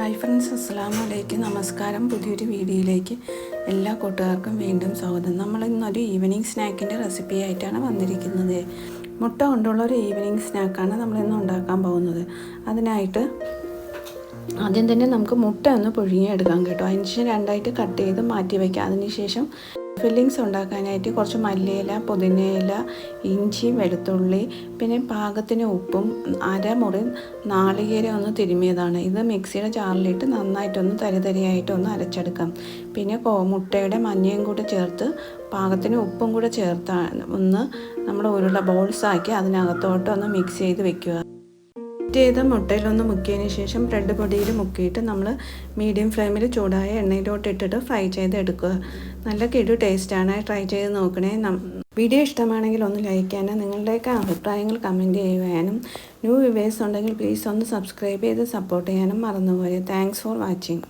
Hi friends അസ്സാം വലൈക്കും നമസ്കാരം. പുതിയൊരു വീഡിയോയിലേക്ക് എല്ലാ കൂട്ടുകാർക്കും വീണ്ടും സ്വാഗതം. നമ്മൾ ഇന്നൊരു ഈവനിങ് സ്നാക്കിന്റെ റെസിപ്പി ആയിട്ടാണ് വന്നിരിക്കുന്നത്. മുട്ട കൊണ്ടുള്ള ഒരു ഈവനിങ് സ്നാക്കാണ് നമ്മളിന്ന് ഉണ്ടാക്കാൻ പോകുന്നത്. അതിനായിട്ട് ആദ്യം തന്നെ നമുക്ക് മുട്ട ഒന്ന് പുഴുങ്ങിയെടുക്കാം കേട്ടോ. അതിന് ശേഷം രണ്ടായിട്ട് കട്ട് ചെയ്ത് മാറ്റി വയ്ക്കാം അതിനുശേഷം ഫില്ലിങ്സ് ഉണ്ടാക്കാനായിട്ട് കുറച്ച് മല്ലിയില പുതിനയില ഇഞ്ചി വെളുത്തുള്ളി പിന്നെ പാകത്തിന് ഉപ്പും അരമുറി നാളികേര ഒന്ന് തിരുമിയതാണ്. ഇത് മിക്സിയുടെ ജാറിലിട്ട് നന്നായിട്ടൊന്ന് തരിതരിയായിട്ടൊന്ന് അരച്ചെടുക്കാം. പിന്നെ മുട്ടയുടെ മഞ്ഞയും കൂടെ ചേർത്ത് പാകത്തിന് ഉപ്പും കൂടെ ചേർത്ത് ഒന്ന് നമ്മൾ ഉരുള ബോൾസാക്കി അതിനകത്തോട്ട് ഒന്ന് മിക്സ് ചെയ്ത് വെക്കുക. കട്ട് ചെയ്ത മുട്ടയിലൊന്ന് മുക്കിയതിന് ശേഷം ബ്രെഡ് പൊടിയിൽ മുക്കിയിട്ട് നമ്മൾ മീഡിയം ഫ്ലെയിമിൽ ചൂടായ എണ്ണയിലോട്ട് ഇട്ടിട്ട് ഫ്രൈ ചെയ്തെടുക്കുക നല്ല കിടു ടേസ്റ്റാണ് ട്രൈ ചെയ്ത് നോക്കണേ. വീഡിയോ ഇഷ്ടമാണെങ്കിൽ ഒന്ന് ലൈക്ക് ചെയ്യാനും നിങ്ങളുടെയൊക്കെ അഭിപ്രായങ്ങൾ കമന്റ് ചെയ്യുവാനും. ന്യൂ വിവേഴ്സ് ഉണ്ടെങ്കിൽ പ്ലീസ് ഒന്ന് സബ്സ്ക്രൈബ് ചെയ്ത് സപ്പോർട്ട് ചെയ്യാനും മറന്നുപോയി താങ്ക്സ് ഫോർ വാച്ചിങ്